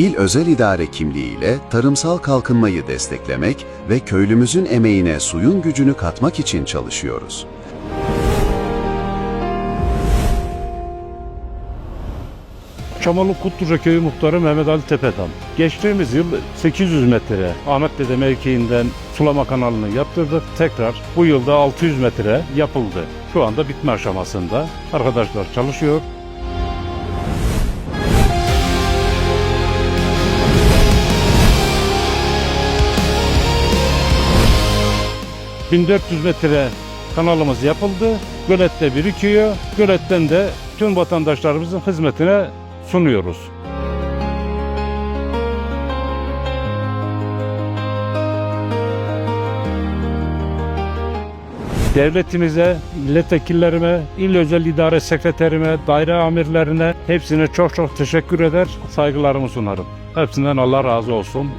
İl özel idare kimliğiyle tarımsal kalkınmayı desteklemek ve köylümüzün emeğine suyun gücünü katmak için çalışıyoruz. Çamalı Kutluca Köyü Muhtarı Mehmet Ali Tepedam. Geçtiğimiz yıl 800 metre Ahmet Dede mevkiinden sulama kanalını yaptırdık. Tekrar bu yılda 600 metre yapıldı. Şu anda bitme aşamasında. Arkadaşlar çalışıyor. ...1400 metre kanalımız yapıldı. Gölette birikiyor. Göletten de tüm vatandaşlarımızın hizmetine sunuyoruz. Devletimize, milletvekillerime, il özel idare sekreterime, daire amirlerine hepsine çok çok teşekkür eder, saygılarımı sunarım. Hepsinden Allah razı olsun.